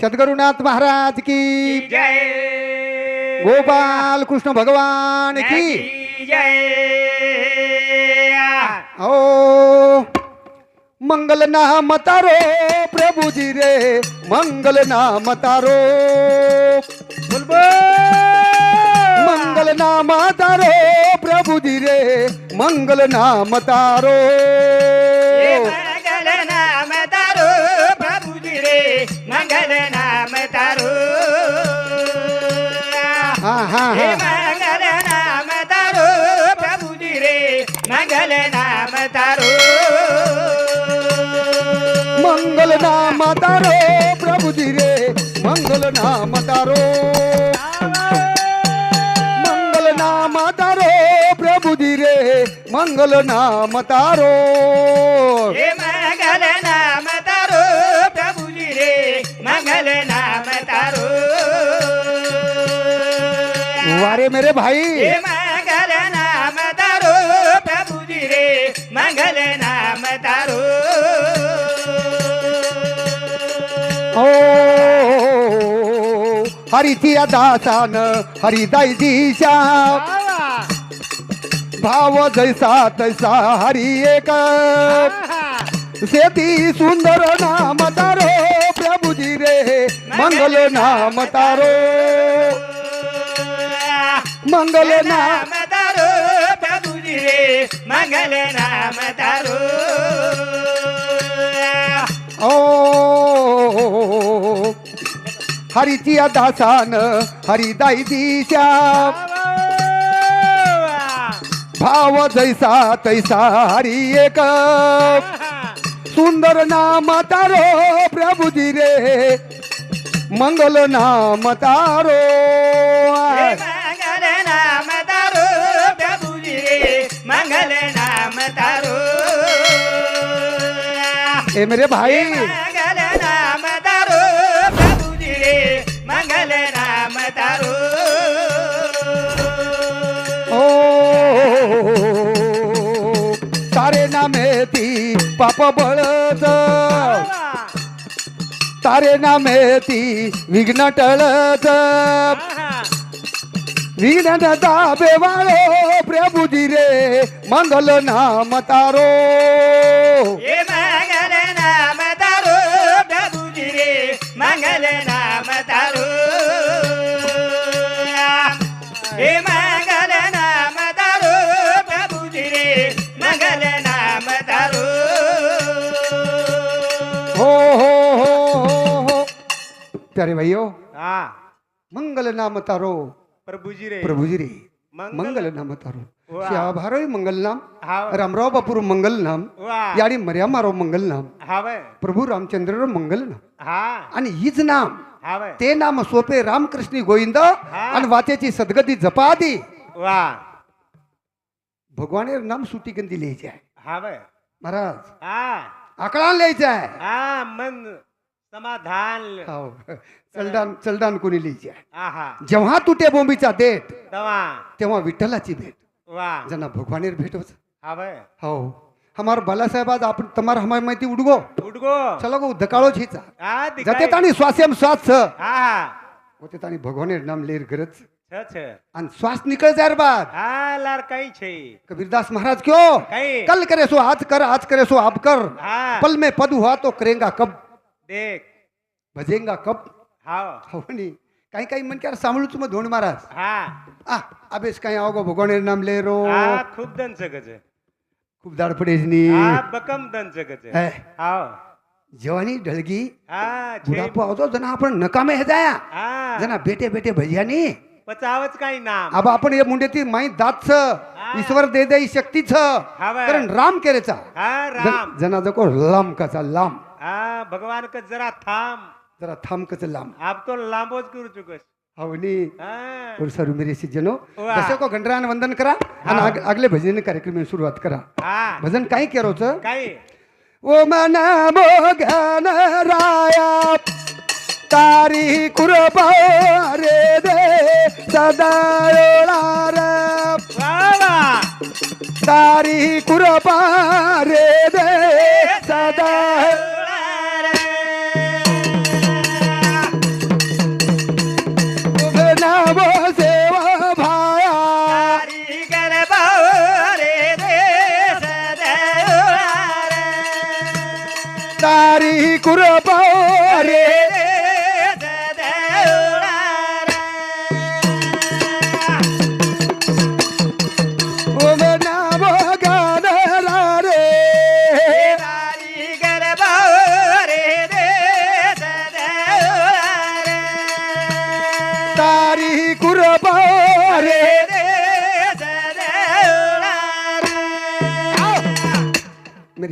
सद्गुरुनाथ महाराज की जय। गोपाल कृष्ण भगवान की। जय। ओ मंगल नाम तारो प्रभु जी रे। मंगल नाम तारो। मंगल नाम तारो प्रभु जी रे। मंगल नाम तारो। मंगल नाम तारू हे मंगल नाम तारू प्रभु जी रे मंगल नाम तारू मंगल नाम तारो प्रभु जी रे मंगल नाम तारो मंगल नाम तारो प्रभु जी रे मंगल नाम तारो मंगल नाम तारो। वारे मेरे भाई। हे मंगल नाम तारो प्रभु जी रे मंगल नाम तारो। ओ हरितिया दासान हरिदाई दिशा भाव जैसा तैसा हरि एक। शेती सुंदर नाम तारो। मंगल नाम तारो मंगल नाम तारो प्रभु जी रे मंगल नाम तारो ओ हरितिया दासान हरिदाई दिशा। भाव जैसा तैसा हरि एक। सुंदर नाम तारो प्रभु जी रे। मंगल नाम तारो. हे मंगल नाम तारो रे मंगल नाम तारो. ए मेरे भाई. मंगल नाम तारो प्रभु जी रे मंगल नाम तारो. ओ तारे नामे ती पाप बळत. तारे नामे ती विघ्न टळत. विघ्न दाबे वाळो प्रभु जी रे मंगल नाम तारो. प्यारे हा. मंगल नाम तारो। प्रभु जी रे. प्रभु जी रे मंगल- नाम. तारो। वा. श्याभारोय मंगल नाम रामराव बापूर मंगल नाम याडी मर्यामारो मंगल नाम प्रभू रामचंद्र मंगल नाम। हा. आणि हीच नाम ते नाम सोपे रामकृष्णी गोविंद आणि वाचेची सदगती जपादी। वा. भगवाने नाम सुटी कंदी लिहायची आहे। हाव महाराज हा. आकळा लिहायचं आहे। समाधान. हो. चलडान चलडान कोणी आहे आहा. जेव्हा तुटे बोंबीचा देठ तवा तेव्हा विठ्ठलाची भेट. वा. जना भगवानेर भेट होत. हाव. हो हमार बालासाहेब आज आपण तमार हमार माहिती उडगो. उडगो. चला गो दकाळो छीचा हा जते ताणी श्वासेम श्वास छ हा हा. होते ताणी भगवानेर नाम लेर गरज. आणि श्वास निकळ जायर बाद लार काही छे. कबीरदास महाराज क्यों? काही. कल करे सो आज कर आज करे सो अब कर. हा. पल में पद हुआ तो करेगा कब? देख। भजेगा कब हाव। हो नी. काही काही म्हणक्यार सांभळूच मग धोंड महाराज हा. आ अबेस काही आवगो भगवानेर नाम ले रो. हा खूप दंच गज खूप दाड पडेस नी. हा बकम दंच गज है. हाव. जवानी ढळगी हा छे बुढापो आवतो जना आपण नकामे हे जाया. हा. जना बेटे बेटे भजियानी. पचावच काही नाम. अब आपण हे मुंडेती माई दातच ईश्वर दे दे शक्तीच. हाव. कारण राम केरेचा. हा राम. जना जको लांब कचा लांब. हा भगवान का जरा थांब. जरा थांब कच लांब. आप तो लांबोच करू चुकस. हा. और सरू मेरे सज्जनो. दशे को वंदन करा अगले भजन कार्यक्रम में सुरुवात करा. हा. भजन काही केरोच? काही ओ मन मोगन राया तारी कृपा रे दे सदा तारी कृपा रे दे सदा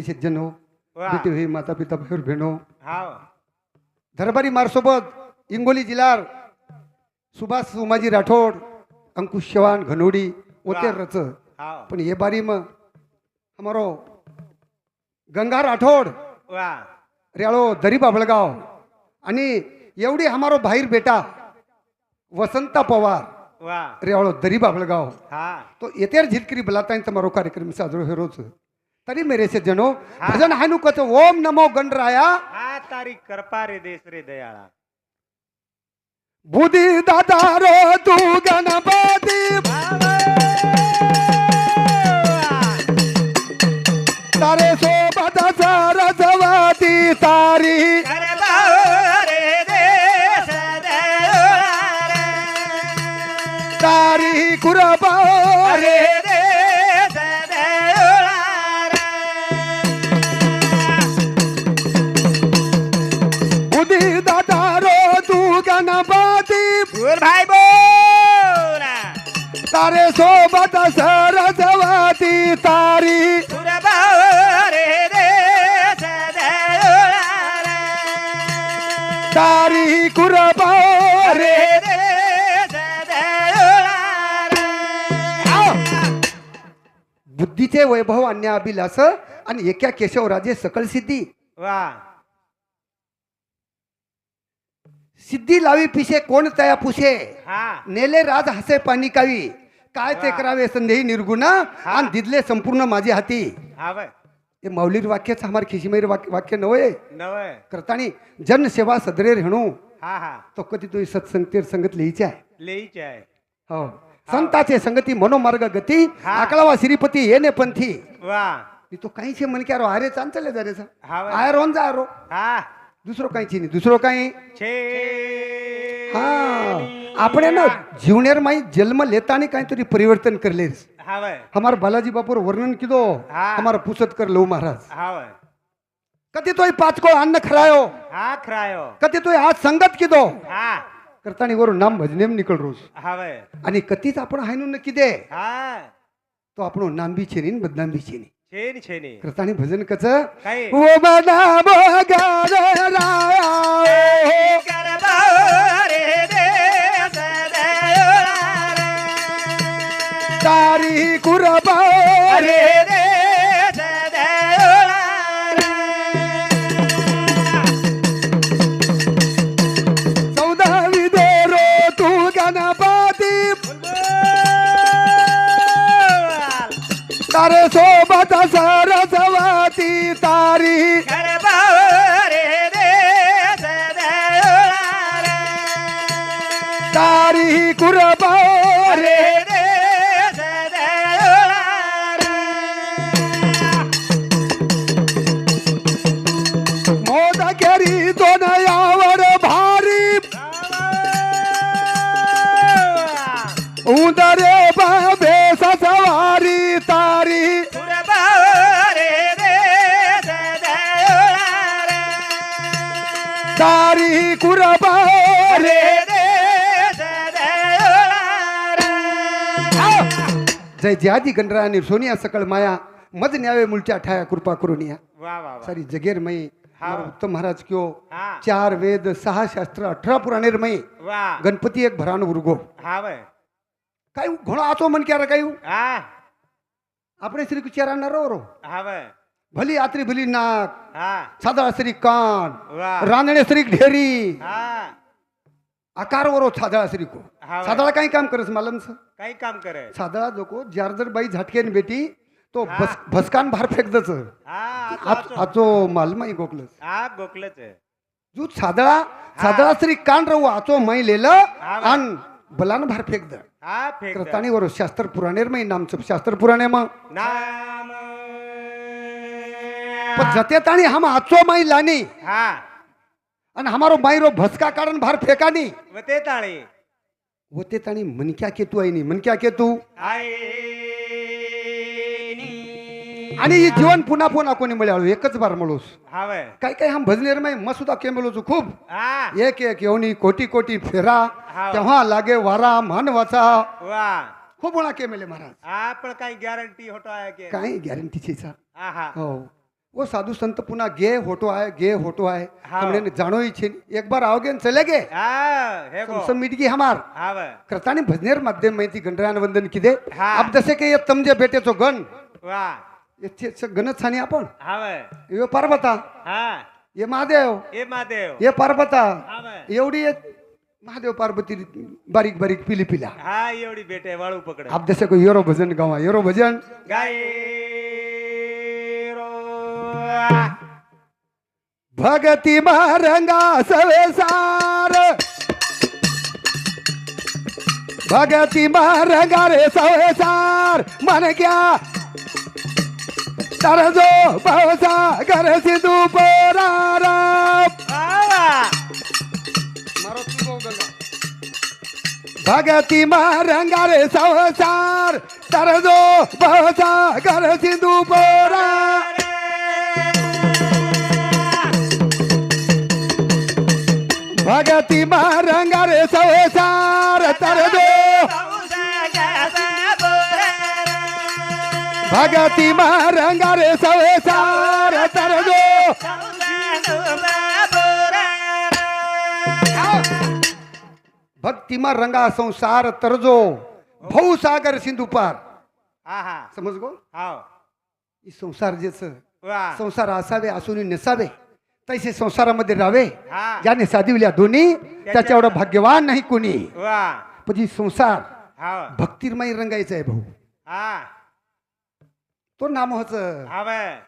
शेतकरी शेतजन हो माता पिता भाऊ बहीण हो धरबारी मारसोबत इंगोली जिल्हार सुभाष उमाजी राठोड अंकुश चव्हाण घनोडी ओते रच पण हे बारी मारो हमारो गंगा राठोड रेळो दरी बाबळगाव. आणि एवढी हमारो बाहेर बेटा वसंता पवार रेवाळो दरी बाबळगाव. तो येतेर झिलकरी बलाताईन तमारो कार्यक्रम साजरो हे रोज तरी मेरे से जनो भजन हनु कत ओम नमो गणराया। हा तारी कृपा रे देश रे दयाळा। दादा रो तू गणपति तारे सोबत सरस्वती तारी। तारे सोबत सरस्वती तारी. रे तारी कुरबा रे बुद्धीचे वैभव अन्या अभिलास आणि एका केशवराजे सकल सिद्धी. वा. सिद्धी लावी पिशे कोण तया पुसे नेले राज हसे पाणी कावी. काय ते करावे संदेही निर्गुणा आणि दिदले संपूर्ण माझे हाती. हा माऊलीर वाक्याचं हमार खिशीमेर वाक्य वाक्य नव्हे. नव करतानी जनसेवा सदरे रेणू. हा हा. तो कधी तो सत्संगतेर संगत लिहिचे आहे. लेईच आहे. हो. संताचे संगती मनोमार्ग गती. आकलावा श्रीपती येणे पंथी. वा. तो काहीचे मन क्या रो अरे चांचले जा रे हा बाय. आय रोन जा रो हा. दुसरं काहीची नाही दुसरं काही? हा आपण ना जीवनेर माई जन्म लेतानी काहीतरी परिवर्तन करले बाय हमार बालाजी बापूर वर्णन किदो. हमारा पुसत कर लो महाराज कधी तोय पाच को अन्न खरायो? हा खरायो. कधी तोय आज संगत किदो? हा. करतानी वरून नाम भजनेम निकल रोज. हा आणि कधीच आपण हायनू नक्की दे तो आपण नाम बी छेनी बदनाम बी छेनी छेनी भजन कच काय? ओ बना बगार राया. तारे सोबत सरस्वती तारी जय ज्यादी गणरायाने सोनिया सकळ माया मज न्यावे मुलच्या ठाया कृपा करून या सारी जगेर मई हमारा उत्तम महाराज क्यो चार वेद सहा शास्त्र अठरा पुराणेर मई गणपती एक भरान उर्गो काय घणो आचो मन क्यारा काय આપણે શ્રી કુચારા નરો રો ભલી આતરી ભલી નાક સાદા શ્રી કાન રાંદણે શ્રી ઢેરી આકાર आकार वरो सादळा श्री को सादळा काही काम करस मला काही काम करे सादळा जो को जार जर बाई झटकेन बेटी तो भस भसकान भार फेक दच आचो- आचो मालमाई गोकलस. जो सादळा सादळा श्री कान रहू आचो मै लेल हावय. बलान भार फेक द वर वरो शास्त्र पुराणेर मी नामचं शास्त्र पुराणे मग जते ताणी हम आचो माई लानी. हा. અને हमारो मायरो भसका कारण भार फेकानी व ते ताळी होते ताणी मनक्या केतू आहे नी मनक्या केतू आईनी. आणि ही जीवन पुन्हा पुन्हा कोणी मिळालो एकच बार मिळूस हा काय काय हम भजनेर माई मसुदा केमेलो खूप हा एक एक येवनी कोटी कोटी फेरा हा. तेव्हा लागे वारा मान वाचा खूप वेळा केमेले महाराज हा पण काही गॅरंटी होतो की काय गॅरंटीची हा हा हो वो साधु संत पुनः गे होटो आए गे होटो आए हाँ। हमने जानो ही छीन एक बार आओगे न चले गए गो सब मिट गई हमार हा व करतानी भजनेर माध्यम माहिती गणरायान वंदन किदे हाँ. अब जसे की ये तमजे बेटेचो गण गणच छानी आपण हा व ये पार्वता हा ये महादेव ए महादेव ये पार्वता हा एवढी महादेव पार्वती बारीक बारीक पिली पिला हा एवढी बेटे वाळू पकड आप जसे को योरो भजन गावा योरो भजन गाय भगती महारंगा सवेसार भगती महारंगा रे सवेसार मन क्या? तरजो पावसा घर सिंधू पोरारा भगती महारंगा रे सवसार तरजो पावसा घर सिंधू पोरा भगती महारंगा रे सवेसार तरजो भगती महारंगा रे सवेसार तरजो भक्तिमा रंगा संसार तरजो भाऊ सागर सिंधू पार। समज गो हाव ही. संसार जेच वा. संसार असावे असून नसावे. तैसे संसारामध्ये राहावे. हा. ज्याने साधिवल्या दोन्ही त्याच्या एवढं भाग्यवान नाही कोणी. वा. पण संसार हा. भक्तिमय रंगायचं आहे भाऊ. तो नामोहच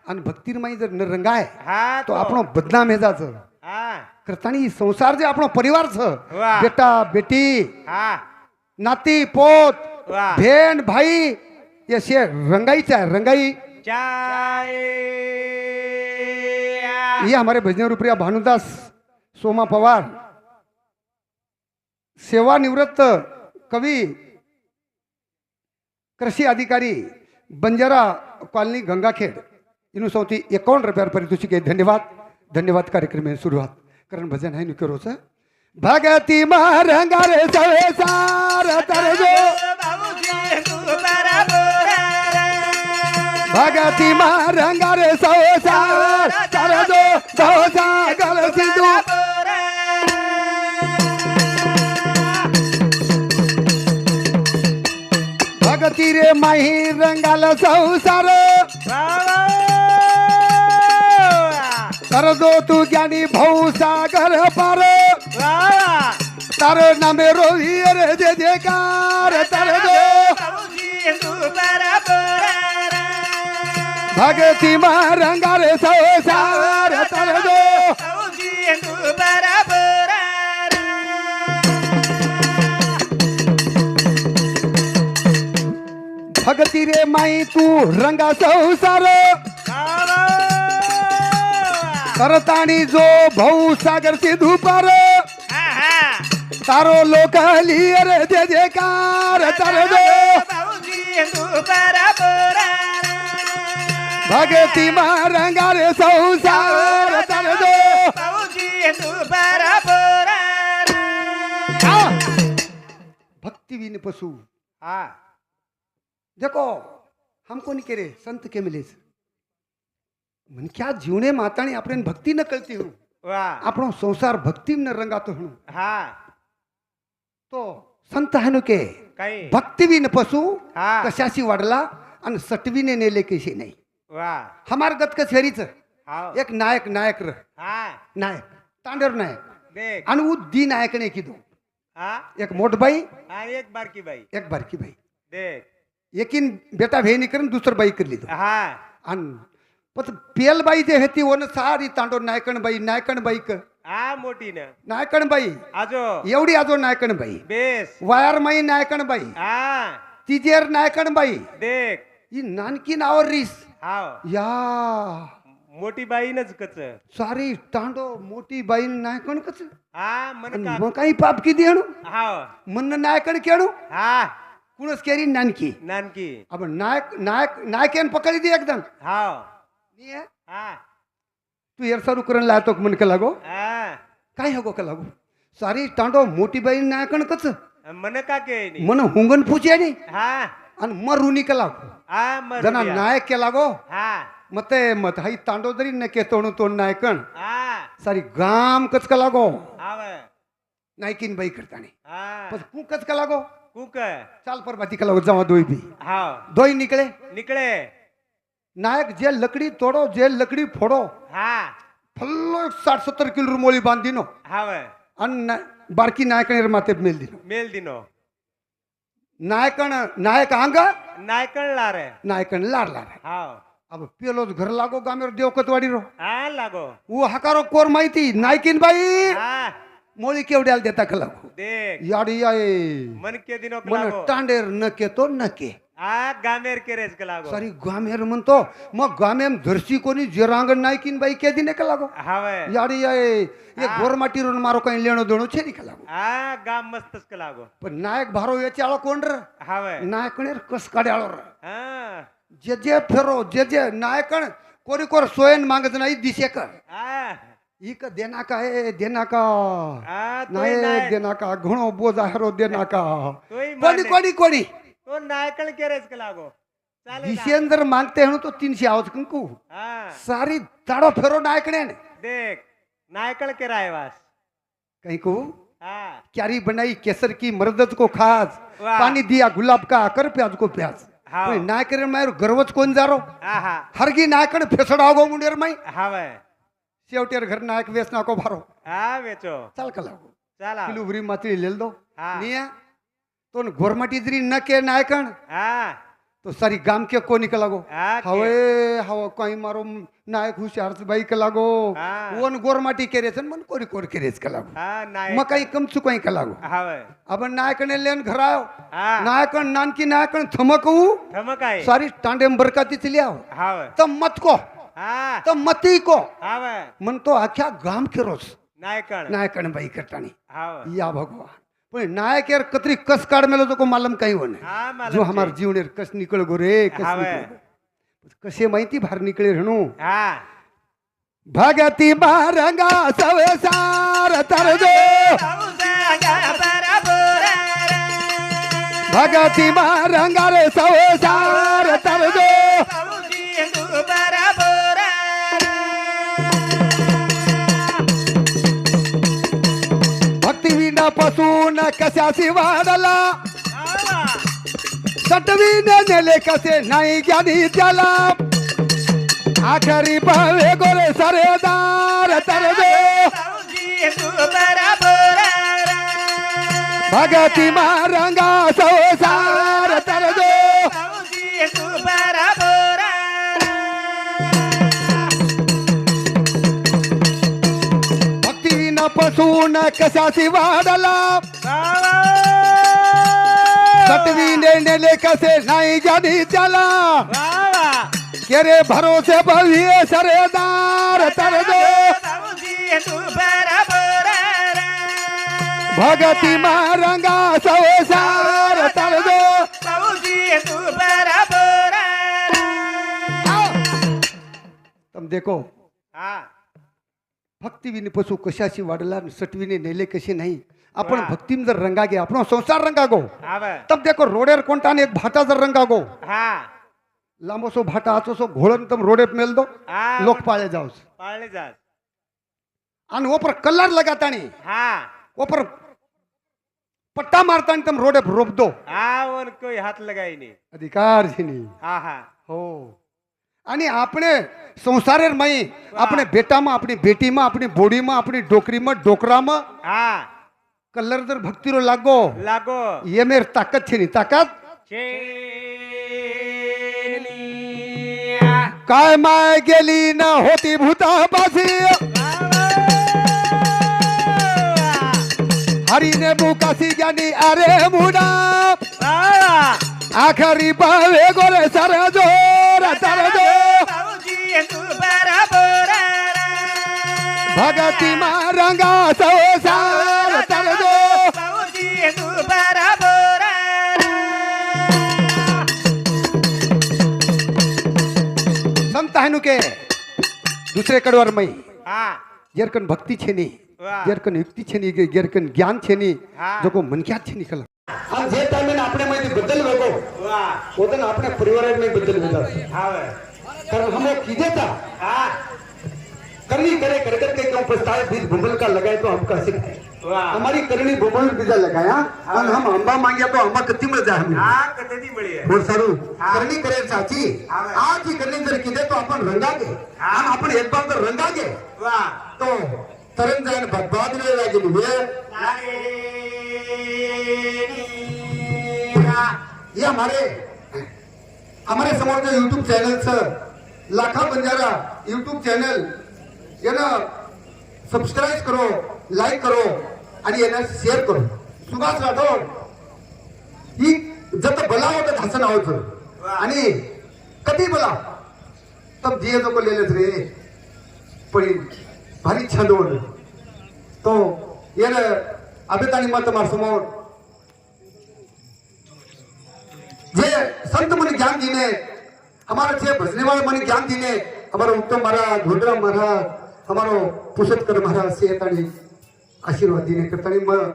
आणि हा जर न रंगाय हा तो आपण बदनाम हेजाच हा. करताना संसार जे आपण परिवारच बेटा बेटी हा. नाती पोत भेन भाई हे शे आहे रंगाई. चाय ये हमारे भजन रुपया भानुदास सोमा पवार सेवानिवृत्त कवी कृषी अधिकारी बंजारा कॉलनी गंगाखेड। इन सौती एकावन्न रुपया परितोषिक काही धन्यवाद. धन्यवाद कार्यक्रम आहे सुरुवात कारण भजन आहे नुके रोज। भगती महारंगा रे सवे सार भगती महारंगा रे सवे सार तरजो सवसा गल सिंधू भगती रे माही रंगाल संसार तरजो तू ज्ञानी भाऊ सागर पार। तार नामे रोही रे जे जेकार तरजो भगती महारंगा रे संसार तरजो भगती रे माई तू रंगा संसार करतानी जो भाऊ सागर सिंधू पार. तारो लोक रे जे जेकार तरजो भगती महारंगा रे संसार तरजो भक्ति विन पशु हा देखो हमको नहीं करे संत के मिले मन क्या जीवने माताणी આપણે ભક્તિ ન કળતી હું वा આપણો સંસાર ભક્તિ ન રંગાતો હું हा તો संत हानु के काही भक्ती विन पशु हा कशाशी वाढला आणि सटवीने नेले कशी नाही वा. हमार गत कचेरीच हाव. एक नायक नायक र हा. नायक. तांडर नायक. देख. आणि उ दी नायकने किदो हा? एक मोठबाई आणि एक बारकी बाई. एक बारकी बाई. देख. एकीन बेटा भेणी करून दुसरं बाई करली तो हा. आणि पण पेल बाई जे होती वन सारी तांडो नायकण बाई नायकण बाई क. हा मोठी न नायकण बाई. आजो. एवढी आजो नायकण बाई. बेस. वायर माई नायकण बाई. हा. तिजेर नायकण बाई. देख. ही नानकी नावर रीस. हाव या. मोठी बाईनच कच. सारी तांडो मोठी बाई नायकण कच. हा मन का? मग काही पाप किती आणू? हाव म्हणणं नायकण केणू हा. कुणच केरी नानकी. नानकी. आपण नायक नायक नायकेन पकडी दी एकदम. हाव नी हे? हा. तू एरसारू करण लायतो मन का लागो? हा. काय हगो का लागो? सारी तांडो मोठी बाई नायकण कच. मन का के? मन हुंगन नी हा. आणि मरुनी का लागो हा मर जना नायक के लागो हा ಮತ್ತೆ ಮತ್ ಹೈ ತಾಂಡೋದ್ರಿ ನಕ್ಕೆ ತೋಣು ತೋಣ್ ನಾಯಕನ್ हा सारी गाम कचका लागो आव नायकीन बाई करतानी हा पण तू कचका लागो कुक चाल पर बाती कला जावा दोई भी हाव दोई निकले निकळे नायक जे लकड़ी तोड़ो जे लकड़ी फोड़ो हा फल्लो साठ सत्तर किलो रुमोली बांध दिनो हाव अन ना- बारकी नायकण माते मेल दिनो मेल दिनो नायकण नायक आंग? नाही कळला रे नायकण लार लार हाव. अब पेलो घर लागो गामेर देवकतवाडी रो हा लागो. वो हकारो कोर माहिती नायकीन बाई. हा. मोळी केवड्याला देता कला देख. याडी याय मनके दिनो मन लागो. टांडेर नके तो नके. हा गामेर केरेच का लागो। सारी गामेर म्हणतो मग गामेम धरशी कोणी जेरांगण नायकीन बाई के दिने का लागो? हाव याडी याय ये गोरमाटी रोन मारो काही लेणो देणो छेदी का लागो? हा गाम मस्तच का लागो. पण नायक भारो याचे आळो कोण र? हाव नायकणेर कस काढे आळो र? हा. जे जे फेरो जे जे नायकण कोरी कोर सोयन मागत नाही दिशे हा इक देना का ए देना का? हा नाय- देना का घणो बोजा हेरो देना का? कोणी. कोणी कोणी? तो नायकळ केरेच का लागो. ना. दिशेंदर मागते हणू तो तीनशे आवाज कंकू हा. सारी ताडो फेरो नायकणे देख नायकळ के रायवास कहीं को हा. क्यारी बनाई केसर की मर्दत को खास. पानी दिया गुलाब का कर प्याज को प्याज. हाव. नायकर मायर गर्वच कोण जारो? हा हा. हरगी नायकण फेसडागो मुंडेर माई. हाव शेवटेर घर नायक वेस नाको भारो. हा वेचो. चाल का लागो. चला. किलो उरी मातळी लेल दो. हा. निया. तो गोरमाटी जरी न के नायकण हा. तो सारी गाम के कोणी का लागो के. हवे हव काही मारो नायक हुशार बाई का लागो. वन गोरमाटी केरेच मन कोरी कोर का लागो. हा नायक. मग काही कमचू काही का लागो. हाव. आपण नायकणे लेन घराव. हा. नायकण नानकी नायकण थमकू. थमक आहे. सारी टांडेम बरकाती लियाव. हाव. तर मत को. हा. तर मती को. हाव. म्हणतो अख्या गाम केरोस नायकळ नायकण बाई करतानी. या भगवान. पण नायक यार कतरी कस काढ मेलो तो को मालम काही वन हा मला जो हमार जीवनेर कस निकळ गो रे कस हावे. गो. कसे माहिती भार निकळे रणू हा. भगती बारंगा सवे सार तर दो भगती बारंगा रे सवे सार तर दो भक्ती विना पासून कशाची वाढला सटवीने नेले कसे? नाही ज्ञानी त्याला. आखरी पावे गोरे सरेदार तर दो भगती मारंगा संसार तर न पसून कशाची वाढला सटवीने नेले कसे नाही ज्ञानी त्याला केरे भरोसे भव्य सरेदार तर दो भगती मारंगा संसार तर दो तम देखो भक्ती विनी पशु कशाशी वाढला सटवीने नेले कसे नाही? आपण. भक्तीम जर रंगा गे आपण संसार रंगा गो तब देखो रोडेर कोणता एक भाटा जर रंगा गो हा. लांबोसो भाटा आचोसो घोळण तम रोडे मेल दो. लोक पाळे जाऊस पाळले जात. आणि ओपर कलर लगातानी हा. ओपर पट्टा मारतानी तम रोडे रोप दो. कोई हात लगाई नहीं. अधिकार झिनी हा हा. हो. आणि આપણે સંસારેર મય આપણે બેટામાં આપણી બેટીમાં આપણી બોડીમાં આપણી ડોકરીમાં ડોકરામાં हा કલર જર ભક્તિરો લાગો लागो એ મેર તાકાત છે ની તાકાત शेनिया. काय माय गेली ना होती भूता पासी हरीने बुकासी ज्ञानी अरे मुडा આખરી ભાવે ગોરે સરજો સરજો ભગતી માં રંગા સૌ સાર સરજો સંતા હેનું કે દૂસરે કડવાર મય હા. યરકન ભક્તિ છે ની યરકન યુક્તિ છે ની યરકન જ્ઞાન છે ની જો કો મન ક્યાં છે ની કલા આ જે ટાઈમે આપણે માંથી બદલ વેગો वा પોતાને આપણે પરિવાર में बदल वेगा हाव कारण हम लोग कीजिए था हा करनी करे करकट के क्यों पछताए बीज बुबल का लगाए तो हमका सिखाए वाह हमारी करनी बुबल बीजा लगाया और हम अंबा मांगिया तो अंबा कत्ती मिल जाए हमें हा कधी बळी आहे बोल सारू हा. करनी करे साची हा. आज ही करनी जर कीजिए तो अपन रंगागे हा. हम अपन एक बार तो रंगागे वा तो तरन जाए बर्बाद नहीं लगे वे ये हमारे हमारे समोर जो YouTube sir Lakha Banjara channel channel यानं सबस्क्राईब करो लाईक करो आणि यांना शेअर करो. सुभाष राठोड. ही जत बला होतं हसन आहोत आणि कधी बला? तब जिये जो को लेलेच रे. पण भारी छंद तो येणं अभित आणि मत मार समोर जे संत मने ज्ञान दिने हमारा जे भजने वाले मने ज्ञान दिने हमारा उत्तम महाराज घोडराम महाराज हमारो पुषतकर महाराज से आणि आशीर्वाद दिने करताना मग